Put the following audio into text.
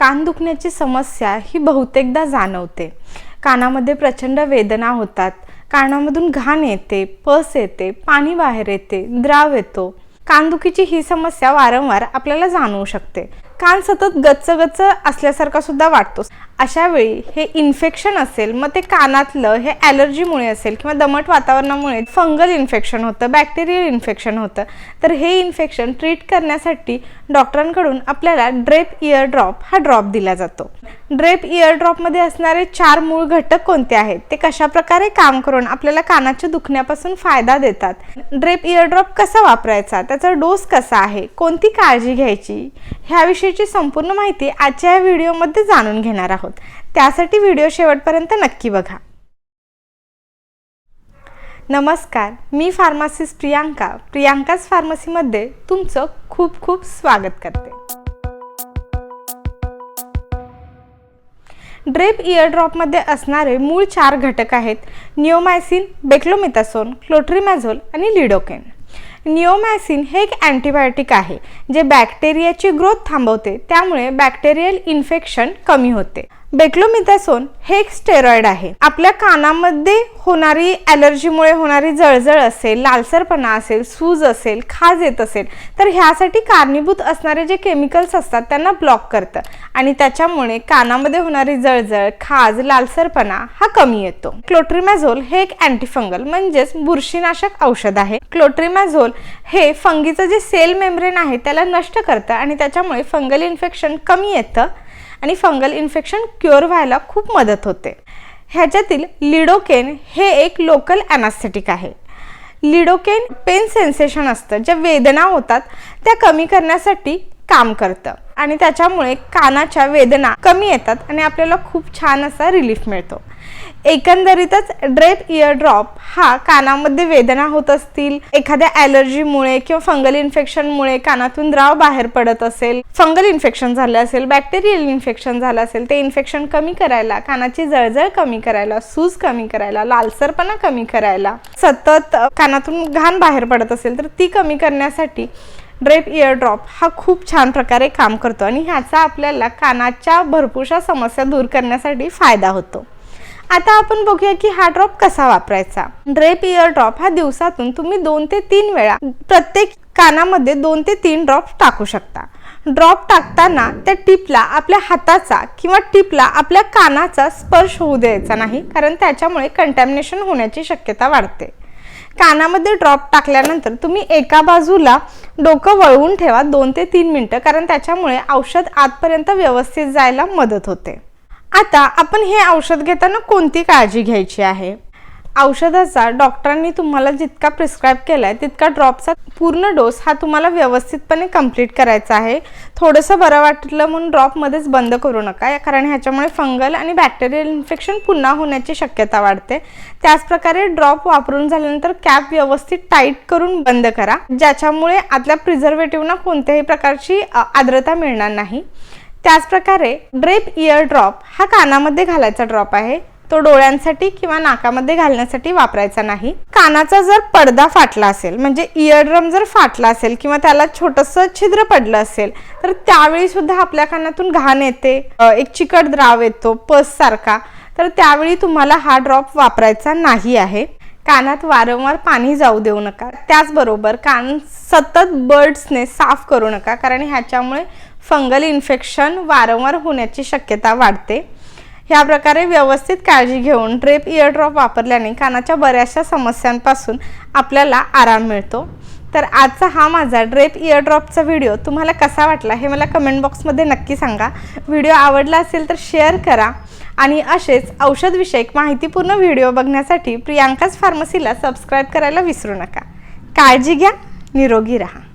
कान दुखण्याची समस्या ही बहुतेकदा जाणवते. कानामध्ये प्रचंड वेदना होतात. कानामधून घाण येते पस येते पाणी बाहेर येते द्राव येतो. कानदुखीची ही समस्या वारंवार आपल्याला जाणवू शकते. कान सतत गच्च गच्च असल्यासारखा सुद्धा वाटतो. अशा वेळी हे इन्फेक्शन असेल मग ते कानातलं हे ॲलर्जीमुळे असेल किंवा दमट वातावरणामुळे फंगल इन्फेक्शन होतं बॅक्टेरियल इन्फेक्शन होतं तर हे इन्फेक्शन ट्रीट करण्यासाठी डॉक्टरांकडून आपल्याला ड्रेप इयर ड्रॉप हा ड्रॉप दिला जातो. ड्रेप इयर ड्रॉपमध्ये असणारे चार मूळ घटक कोणते आहेत? ते कशा प्रकारे काम करून आपल्याला कानाच्या दुखण्यापासून फायदा देतात? ड्रेप इयर ड्रॉप कसा वापरायचा? त्याचा डोस कसा आहे? कोणती काळजी घ्यायची? ह्याविषयीची संपूर्ण माहिती आजच्या या व्हिडिओमध्ये जाणून घेणार आहोत. त्यासाठी व्हिडिओ शेवटपर्यंत नक्की बघा. नमस्कार मी फार्मासिस्ट प्रियांका. प्रियांकाच फार्मसीमध्ये तुमचं खूप खूप स्वागत करते. ड्रेप इयरड्रॉपमध्ये असणारे मूळ चार घटक आहेत निओमायसिन बेक्लोमिथासोन क्लोट्रिमॅझोल आणि लिडोकेन. निओमॅसिन हे एक अँटीबायोटिक आहे जे बॅक्टेरियाची ग्रोथ थांबवते. त्यामुळे बॅक्टेरियल इन्फेक्शन कमी होते. बेक्लोमिथॅसोन हे एक स्टेरॉइड आहे. आपल्या कानामध्ये होणारी ॲलर्जीमुळे होणारी जळजळ असेल लालसरपणा असेल सूज असेल खाज येत असेल तर ह्यासाठी कारणीभूत असणारे जे केमिकल्स असतात त्यांना ब्लॉक करतं. आणि त्याच्यामुळे कानामध्ये होणारी जळजळ खाज लालसरपणा हा कमी येतो. क्लोट्रिमॅझोल हे एक अँटीफंगल म्हणजेच बुरशीनाशक औषध आहे. क्लोट्रिमॅझोल हे फंगीचं जे सेल मेम्ब्रेन आहे त्याला नष्ट करतं आणि त्याच्यामुळे फंगल इन्फेक्शन कमी येतं. आणि फंगल इन्फेक्शन क्युअर व्हायला खूप मदत होते. ह्याच्यातील लिडोकेन हे एक लोकल ॲनास्थेटिक आहे. लिडोकेन पेन सेन्सेशन असतं ज्या वेदना होतात त्या कमी करण्यासाठी काम करतं. आणि त्याच्यामुळे कानाच्या वेदना कमी येतात आणि आपल्याला खूप छान असा रिलीफ मिळतो. एकंदरीतच ड्रेप इयर ड्रॉप हा कानामध्ये वेदना होत असतील एखाद्या ॲलर्जीमुळे किंवा फंगल इन्फेक्शनमुळे कानातून द्राव बाहेर पडत असेल फंगल इन्फेक्शन झालं असेल बॅक्टेरियल इन्फेक्शन झालं असेल ते इन्फेक्शन कमी करायला कानाची जळजळ कमी करायला सूज कमी करायला लालसरपणा कमी करायला सतत कानातून घाण बाहेर पडत असेल तर ती कमी करण्यासाठी ड्रेप इयर ड्रॉप हा खूप छान प्रकारे काम करतो आणि ह्याचा आपल्याला कानाच्या भरपूरशा समस्या दूर करण्यासाठी फायदा होतो. आता आपण बघूया की हा ड्रॉप कसा वापरायचा. ड्रेप इयर ड्रॉप हा दिवसातून तुम्ही दोन ते तीन वेळा प्रत्येक कानामध्ये दोन ते तीन ड्रॉप टाकू शकता. ड्रॉप टाकताना त्या टिपला आपल्या हाताचा किंवा टिपला आपल्या कानाचा स्पर्श होऊ द्यायचा नाही कारण त्याच्यामुळे कंटॅमिनेशन होण्याची शक्यता वाढते. कानामध्ये ड्रॉप टाकल्यानंतर तुम्ही एका बाजूला डोकं वळवून ठेवा दोन ते तीन मिनटं कारण त्याच्यामुळे औषध आतपर्यंत व्यवस्थित जायला मदत होते. आता आपण हे औषध घेताना कोणती काळजी घ्यायची आहे? औषधाचा डॉक्टरांनी तुम्हाला जितका प्रिस्क्राईब केला आहे तितका ड्रॉपचा पूर्ण डोस हा तुम्हाला व्यवस्थितपणे कंप्लीट करायचा आहे. थोडंसं बरं वाटलं म्हणून ड्रॉपमध्येच बंद करू नका. कारण ह्याच्यामुळे फंगल आणि बॅक्टेरियल इन्फेक्शन पुन्हा होण्याची शक्यता वाढते. त्याचप्रकारे ड्रॉप वापरून झाल्यानंतर कॅप व्यवस्थित टाईट करून बंद करा. ज्याच्यामुळे आतल्या प्रिझर्वेटिव्हना कोणत्याही प्रकारची आर्द्रता मिळणार नाही. त्याचप्रकारे ड्रेप इयर ड्रॉप हा कानामध्ये घालायचा ड्रॉप आहे. तो डोळ्यांसाठी किंवा नाकामध्ये घालण्यासाठी वापरायचा नाही. कानाचा जर पडदा फाटला असेल म्हणजे इयरड्रम जर फाटला असेल किंवा त्याला छोटंसं छिद्र पडलं असेल तर त्यावेळी सुद्धा आपल्या कानातून घाण येते एक चिकट द्राव येतो पस सारखा. तर त्यावेळी तुम्हाला हा ड्रॉप वापरायचा नाही आहे. कानात वारंवार पाणी जाऊ देऊ नका. त्याचबरोबर कान सतत बर्ड्सने साफ करू नका कारण ह्याच्यामुळे फंगल इन्फेक्शन वारंवार होण्याची शक्यता वाढते. ह्या प्रकारे व्यवस्थित काळजी घेऊन ड्रेप इयरड्रॉप वापरल्याने कानाच्या बऱ्याचशा समस्यांपासून आपल्याला आराम मिळतो. तर आजचा हा माझा ड्रेप इयरड्रॉपचा व्हिडिओ तुम्हाला कसा वाटला हे मला कमेंट बॉक्समध्ये नक्की सांगा. व्हिडिओ आवडला असेल तर शेअर करा आणि असेच औषधविषयक माहितीपूर्ण व्हिडिओ बघण्यासाठी प्रियांकाच फार्मसीला सबस्क्राईब करायला विसरू नका. काळजी घ्या निरोगी राहा.